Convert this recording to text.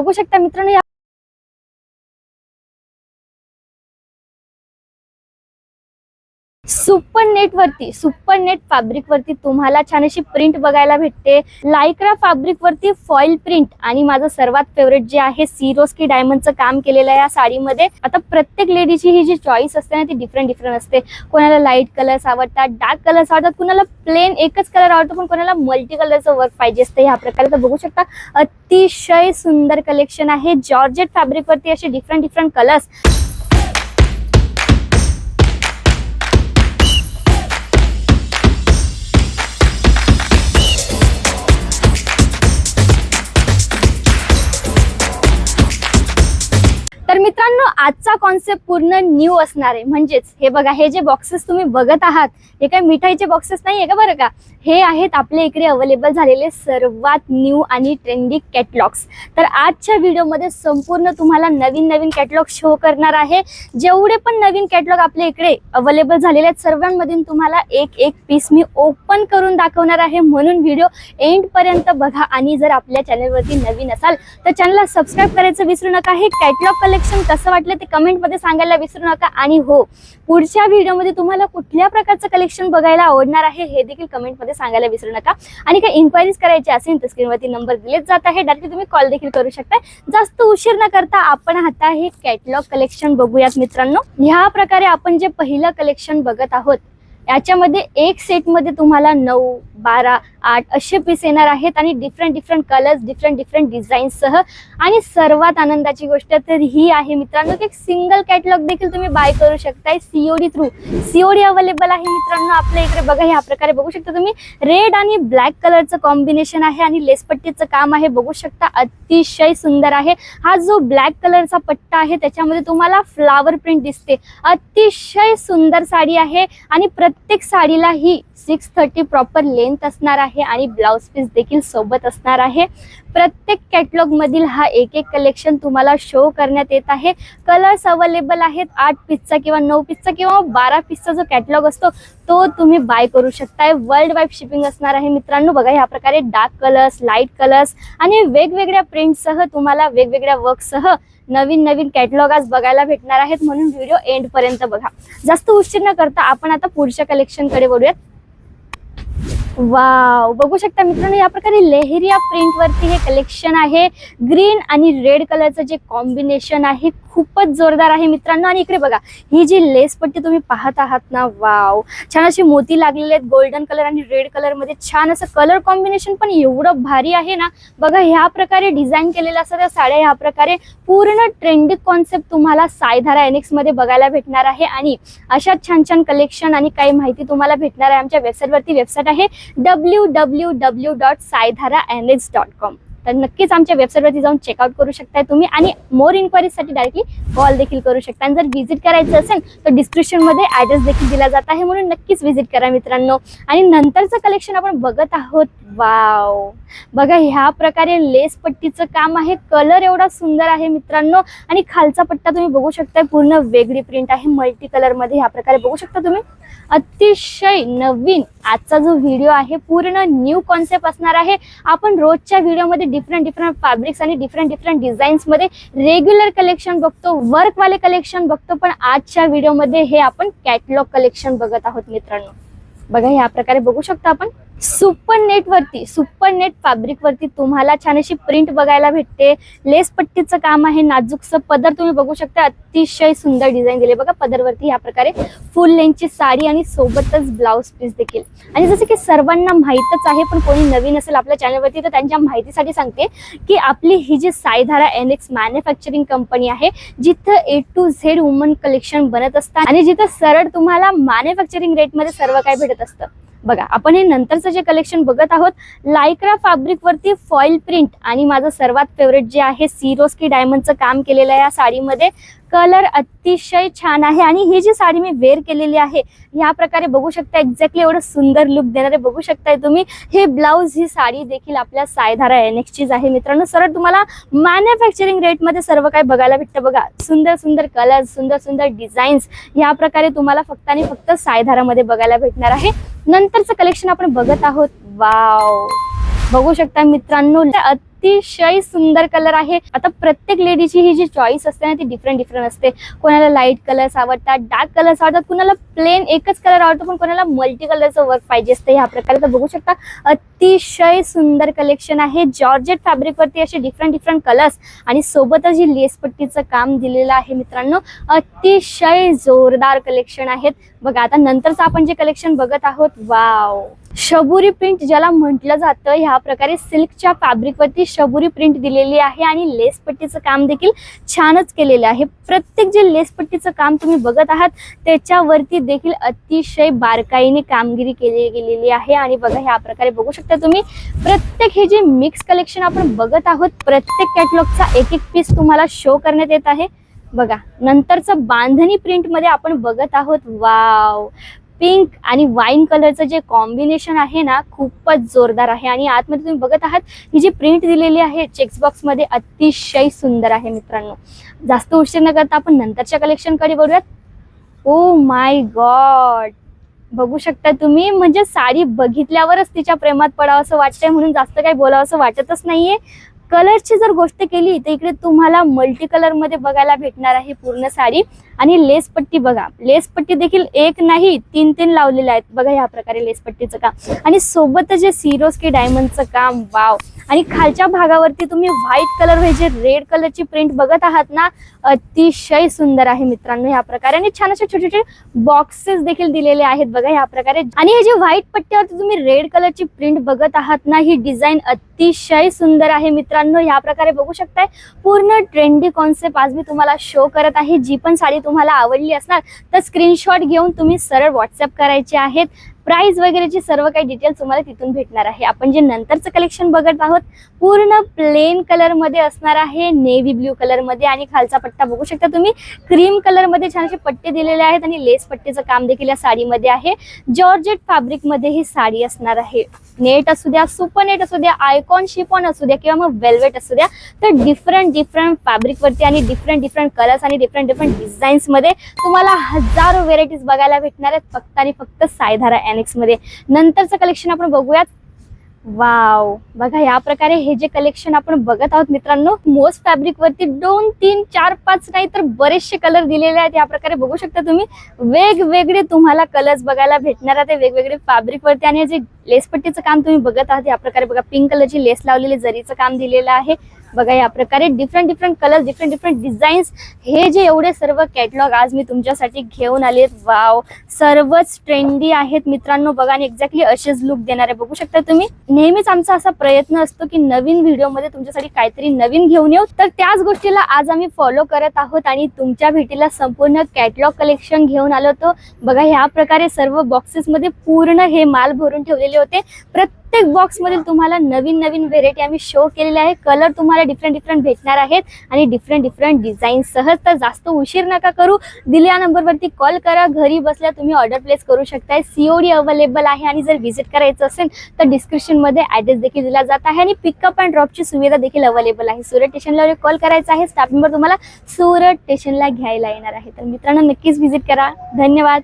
बघू शकता मित्रांनो सुपर नेट वरती सुपर नेट फॅब्रिक वरती तुम्हाला छान अशी प्रिंट बघायला भेटते. लायक्रा फॅब्रिक वरती फॉईल प्रिंट आणि माझं सर्वात फेवरेट जे आहे सिरोस्की डायमंडचं काम केलेलं आहे या साडीमध्ये. आता प्रत्येक लेडीची ही जी चॉईस असते ना ती डिफरंट डिफरंट असते. कोणाला लाइट कलर्स आवडतात डार्क कलर्स आवडतात कोणाला प्लेन एकच कलर आवडतो पण कोणाला मल्टी कलरचं वर्क पाहिजे असतं ह्या प्रकारे. तर बघू शकता अतिशय सुंदर कलेक्शन आहे. जॉर्जेट फॅब्रिक वरती असे डिफरंट डिफरंट कलर्स तर मित्रांनो आजचा कॉन्सेप्ट पूर्ण न्यू असणार आहे. म्हणजेच हे बघा हे जे बॉक्सेस तुम्ही बघत आहात हे काय मिठाईचे बॉक्सेस नाही आहे का बरं का? हे आहेत आपल्या इकडे अवेलेबल झालेले सर्वात न्यू आणि ट्रेंडी कॅटलॉग्स तर आजच्या व्हिडिओमध्ये संपूर्ण तुम्हाला नवीन नवीन कॅटलॉग शो करणार आहे. जेवढे पण नवीन कॅटलॉग आपल्या इकडे अवेलेबल झालेले आहेत सर्वांमधून तुम्हाला एक एक पीस मी ओपन करून दाखवणार आहे. म्हणून व्हिडिओ एंडपर्यंत बघा. आणि जर आपल्या चॅनलवरती नवीन असाल तर चॅनलला सबस्क्राईब करायचं विसरू नका. हे कॅटलॉग कलेक्ट कलेक्शन कसं वाटलं ते कमेंटमध्ये सांगायला विसरू नका. आणि हो पुढच्या व्हिडिओमध्ये तुम्हाला कुठल्या प्रकारचं कलेक्शन बघायला आवडणार आहे हे देखील कमेंटमध्ये सांगायला विसरू नका. आणि काही इन्क्वायरीज करायची असेल तर स्क्रीनवरती नंबर दिलेच जात आहे. डायरेक्टली तुम्ही कॉल देखील करू शकता. जास्त उशीर न करता आपण आता हे कॅटलॉग कलेक्शन बघूयात मित्रांनो. ह्या प्रकारे आपण जे पहिलं कलेक्शन बघत आहोत याच्यामध्ये एक सेटमध्ये तुम्हाला नऊ बारा आठ असे पीस येणार आहेत आणि different different colours different different डिझाईन्ससह आणि सर्वात आनंदाची गोष्ट तर ही आहे मित्रांनो की एक सिंगल कॅटलॉग देखील तुम्ही बाय करू शकताय सीओडी थ्रू सीओडी अवेलेबल आहे मित्रांनो आपल्या इकडे बघा ह्या प्रकारे बघू शकता तुम्ही. रेड आणि ब्लॅक कलरचं कॉम्बिनेशन आहे आणि लेसपट्टीचं काम आहे बघू शकता अतिशय सुंदर आहे. हा जो ब्लॅक कलरचा पट्टा आहे त्याच्यामध्ये तुम्हाला फ्लावर प्रिंट दिसते. अतिशय सुंदर साडी आहे आणि प्रत्येक प्रत्येक साडीला ही सिक्स थर्टी प्रॉपर लेंथ असणार आहे आणि ब्लाउज पीस देखील सोबत असणार आहे. प्रत्येक कॅटलॉग मधील हा एक एक कलेक्शन तुम्हाला शो करण्यात येत आहे. कलर्स अवेलेबल आहेत आठ पीसचा किंवा नऊ पीसचा किंवा बारा पीसचा जो कॅटलॉग असतो तो तुम्ही बाय करू शकताय. वर्ल्ड वाईड शिपिंग असणार आहे मित्रांनो. बघा ह्या प्रकारे डार्क कलर्स लाइट कलर्स आणि वेगवेगळ्या प्रिंटसह तुम्हाला वेगवेगळ्या वर्कसह नवीन नवीन कॅटलॉग आज बघायला भेटणार आहेत म्हणून व्हिडिओ एंड पर्यंत बघा. जास्त उशीर न करता आपण आता पुढच्या कलेक्शनकडे वळूयात. वाव बघू शकता मित्रांनो या प्रकारे लेहरिया प्रिंट वरती हे कलेक्शन आहे. ग्रीन आणि रेड कलरचं जे कॉम्बिनेशन आहे खूपच जोरदार आहे मित्रांनो. आणि इकडे बघा ही जी लेस पट्टी तुम्ही पाहत आहात ना वाव छान अशी मोती लागलेले आहेत गोल्डन कलर आणि रेड कलरमध्ये. छान असं कलर कॉम्बिनेशन पण एवढं भारी आहे ना. बघा ह्या प्रकारे डिझाईन केलेल्या असतात त्या साड्या ह्या प्रकारे पूर्ण ट्रेंडिंग कॉन्सेप्ट तुम्हाला सायधारा एनिक्समध्ये बघायला भेटणार आहे. आणि अशा छान छान कलेक्शन आणि काही माहिती तुम्हाला भेटणार आहे आमच्या वेबसाईटवरती वेबसाईट आहे W W W dot Saidhara enix dot com तर नक्कीच आमच्या वेबसाईटवरती जाऊन चेकआउट करू शकताय तुम्ही आणि मोर इन्क्वायरीसाठी डायरेक्टली कॉल देखील करू शकता. आणि जर व्हिजिट करायचं असेल तर डिस्क्रिप्शनमध्ये ॲड्रेस देखील दिला जात आहे. म्हणून नक्कीच व्हिजिट करा मित्रांनो. आणि नंतरचं कलेक्शन आपण बघत आहोत. वाव बघा ह्या प्रकारे लेस पट्टीचं काम आहे. कलर एवढा सुंदर आहे मित्रांनो. आणि खालचा पट्टा तुम्ही बघू शकताय. पूर्ण वेगळी प्रिंट आहे. मल्टी कलरमध्ये ह्या प्रकारे बघू शकता तुम्ही. अतिशय नवीन आजचा जो व्हिडिओ आहे पूर्ण न्यू कॉन्सेप्ट असणार आहे. आपण रोजच्या व्हिडिओमध्ये डिफरंट डिफरंट फॅब्रिक्स आणि डिफरंट डिफरंट डिझाईन्समध्ये रेग्युलर कलेक्शन बघतो वर्कवाले कलेक्शन बघतो पण आजच्या व्हिडिओमध्ये हे आपण कॅटलॉग कलेक्शन बघत आहोत मित्रांनो. बघा ह्या प्रकारे बघू शकता आपण. सुपर नेटवरती सुपर नेट फॅब्रिक वरती तुम्हाला छान अशी प्रिंट बघायला भेटते. लेस पट्टीचं काम आहे नाजूकचं पदर तुम्ही बघू शकता. अतिशय सुंदर डिझाईन दिले बघा पदरवरती ह्या प्रकारे. फुल लेंथची साडी आणि सोबतच ब्लाऊज पीस देखील. आणि जसं की सर्वांना माहीतच आहे पण कोणी नवीन असेल आपल्या चॅनलवरती तर त्यांच्या माहितीसाठी सांगते की आपली ही जी सायधारा एनएक्स मॅन्युफॅक्चरिंग कंपनी आहे जिथं A to Z woman collection बनत असतात. आणि जिथं सरळ तुम्हाला मॅन्युफॅक्चरिंग रेटमध्ये सर्व काही भेटत असतं. बघा आपण हे नंतरचं जे कलेक्शन बघत आहोत लायक्रा फॅब्रिकवरती फॉईल प्रिंट आणि माझं सर्वात फेवरेट जे आहे सिरोस्की डायमंडचं काम केलेलं आहे या साडीमध्ये. कलर अतिशय छान आहे. आणि ही जी साडी मी वेअर केलेली आहे ह्या प्रकारे बघू शकता एक्झॅक्टली एवढं सुंदर लुक देणारे बघू शकताय तुम्ही. हे ब्लाऊज ही साडी देखील आपल्या सायधारा एनेक्सचीच आहे मित्रांनो. सरळ तुम्हाला मॅन्युफॅक्चरिंग रेटमध्ये सर्व काही बघायला भेटतं बघा. सुंदर सुंदर कलर सुंदर सुंदर डिझाईन्स ह्या प्रकारे तुम्हाला फक्त आणि फक्त सायधारामध्ये बघायला भेटणार आहे. नंतरचं कलेक्शन आपण बघत आहोत. वाव बघू शकता मित्रांनो अतिशय सुंदर कलर आहे. आता प्रत्येक लेडीची ही जी चॉईस असते ना ती डिफरंट डिफरंट असते. कोणाला लाइट कलर्स आवडतात डार्क कलर्स आवडतात कुणाला प्लेन एकच कलर आवडतो पण कोणाला मल्टी कलरचं वर्क पाहिजे असतं ह्या प्रकारे. तर बघू शकता अतिशय सुंदर कलेक्शन आहे. जॉर्जेट फॅब्रिकवरती असे डिफरंट डिफरंट कलर्स आणि सोबतच जी लेसपट्टीचं काम दिलेलं आहे मित्रांनो अतिशय जोरदार कलेक्शन आहेत. बघा आता नंतरचं आपण जे कलेक्शन बघत आहोत वाव शबुरी प्रिंट ज्याला म्हटलं जातं ह्या प्रकारे सिल्कच्या फॅब्रिकवरती शबुरी प्रिंट दिलेली आहे आणि लेस पट्टीचं काम देखील छानच केलेलं आहे. प्रत्येक जे लेस पट्टीचं काम तुम्ही बघत आहात त्याच्यावरती देखील अतिशय बारकाईने कामगिरी केली गेलेली आहे. आणि बघा ह्या प्रकारे बघू शकता तुम्ही प्रत्येक हे जे मिक्स कलेक्शन आपण बघत आहोत प्रत्येक कॅटलॉगचा एक एक पीस तुम्हाला शो करण्यात येत आहे. बघा नंतरचं बांधणी प्रिंटमध्ये आपण बघत आहोत. वाव पिंक आणि वाईन कलरचं जे कॉम्बिनेशन आहे ना खूपच जोरदार आहे. आणि आतमध्ये तुम्ही बघत आहात ही जी प्रिंट दिलेली आहे चेक्सबॉक्समध्ये अतिशय सुंदर आहे मित्रांनो. जास्त उशीर न करता आपण नंतरच्या कलेक्शनकडे बघूयात ओ माय गॉड बघू शकता तुम्ही म्हणजे साडी बघितल्यावरच तिच्या प्रेमात पडावं असं वाटतंय म्हणून जास्त काही बोलावं असं वाटतच नाहीये. कलरची जर गोष्ट केली तर इकडे तुम्हाला मल्टी कलरमध्ये बघायला भेटणार आहे पूर्ण साडी. आणि लेस पट्टी बघा. लेस पट्टी देखील एक नाही तीन तीन लावलेल्या आहेत. बघा ह्या प्रकारे लेस पट्टीचं काम. आणि सोबत जे सिरोस्की डायमंडचं काम वाव आणि खालच्या भागावरती तुम्ही व्हाईट कलर जे रेड कलरची प्रिंट बघत आहात ना अतिशय सुंदर आहे मित्रांनो ह्या प्रकारे. आणि छान असे छोटे छोटे बॉक्सेस देखील दिलेले आहेत बघा ह्या प्रकारे. आणि हे जे व्हाईट पट्ट्यावरती तुम्ही रेड कलरची प्रिंट बघत आहात ना ही डिझाईन अतिशय सुंदर आहे मित्रांनो. ह्या प्रकारे बघू शकताय. पूर्ण ट्रेंडी कॉन्सेप्ट आज मी तुम्हाला शो करत आहे. जी पण साडी तुम्हाला आवडली असणार तर स्क्रीनशॉट घेऊन तुम्ही सरळ व्हॉट्सअप करायचे आहेत. प्राइस वगैरेची सर्व काही डिटेल्स तुम्हाला तिथून भेटणार आहे. आपण जे नंतरचं कलेक्शन बघत आहोत पूर्ण प्लेन कलरमध्ये असणार आहे नेव्ही ब्ल्यू कलरमध्ये आणि खालचा पट्टा बघू शकता तुम्ही. क्रीम कलरमध्ये छान असे पट्टे दिलेले आहेत आणि लेस पट्टेचं काम देखील या साडीमध्ये आहे. जॉर्जेट फॅब्रिकमध्ये ही साडी असणार आहे. नेट असू द्या सुपर नेट असू द्या आयकॉन शिपॉन असू द्या किंवा मग वेल्वेट असू द्या तर डिफरंट डिफरंट फॅब्रिक वरती आणि डिफरंट डिफरंट कलर्स आणि डिफरंट डिफरंट डिझाईन्समध्ये तुम्हाला हजारो व्हेरायटीज बघायला भेटणार आहेत. फक्त आणि फक्त सायधारा एनेक्समध्ये. नंतरचं कलेक्शन आपण बघूयात. वाव बघा या प्रकारे हे जे कलेक्शन आपण बघत आहोत मित्रांनो मोस्ट फॅब्रिक वरती दोन तीन चार पाच नाही तर बरेचसे कलर दिलेले आहेत. या प्रकारे बघू शकता तुम्ही. वेगवेगळे तुम्हाला कलर्स बघायला भेटणार आहेत. वेगवेगळे फॅब्रिक वरती आणि जे लेसपट्टीचं काम तुम्ही बघत आहात या प्रकारे बघा पिंक कलरची लेस लावलेली जरीचं काम दिलेलं आहे. बघा या प्रकारे different different colours different different designs हे जे एवढे सर्व कॅटलॉग आज मी तुमच्यासाठी घेऊन आले वाव सर्वच ट्रेंडी आहेत मित्रांनो. बघा आणि एक्झॅक्टली असेच लुक देणारे बघू शकता तुम्ही. नेहमीच आमचा असा प्रयत्न असतो की नवीन व्हिडिओमध्ये तुमच्यासाठी काहीतरी नवीन घेऊन येऊ. तर त्याच गोष्टीला आज आम्ही फॉलो करत आहोत आणि तुमच्या भेटीला संपूर्ण कॅटलॉग कलेक्शन घेऊन आलो होतो. बघा ह्या प्रकारे सर्व बॉक्सेसमध्ये पूर्ण हे माल भरून ठेवलेले होते. प्रत्येक प्रत्येक बॉक्समधील तुम्हाला नवीन नवीन व्हेरायटी आम्ही शो केलेले आहे. कलर तुम्हाला डिफरंट डिफरंट भेटणार आहेत आणि डिफरंट डिफरंट डिझाईन सहज तर जास्त उशीर नका करू. दिलेल्या नंबरवरती कॉल करा. घरी बसल्या तुम्ही ऑर्डर प्लेस करू शकताय. सीओडी अवेलेबल आहे आणि जर व्हिजिट करायचं असेल तर डिस्क्रिप्शनमध्ये ॲड्रेस देखील दिला जात आहे आणि पिकअप अँड ड्रॉपची सुविधा देखील अवेलेबल आहे. सुरत स्टेशनला कॉल करायचा आहे. स्टाफ मेंबर तुम्हाला सुरत स्टेशनला घ्यायला येणार आहे. तर मित्रांनो नक्कीच व्हिजिट करा. धन्यवाद.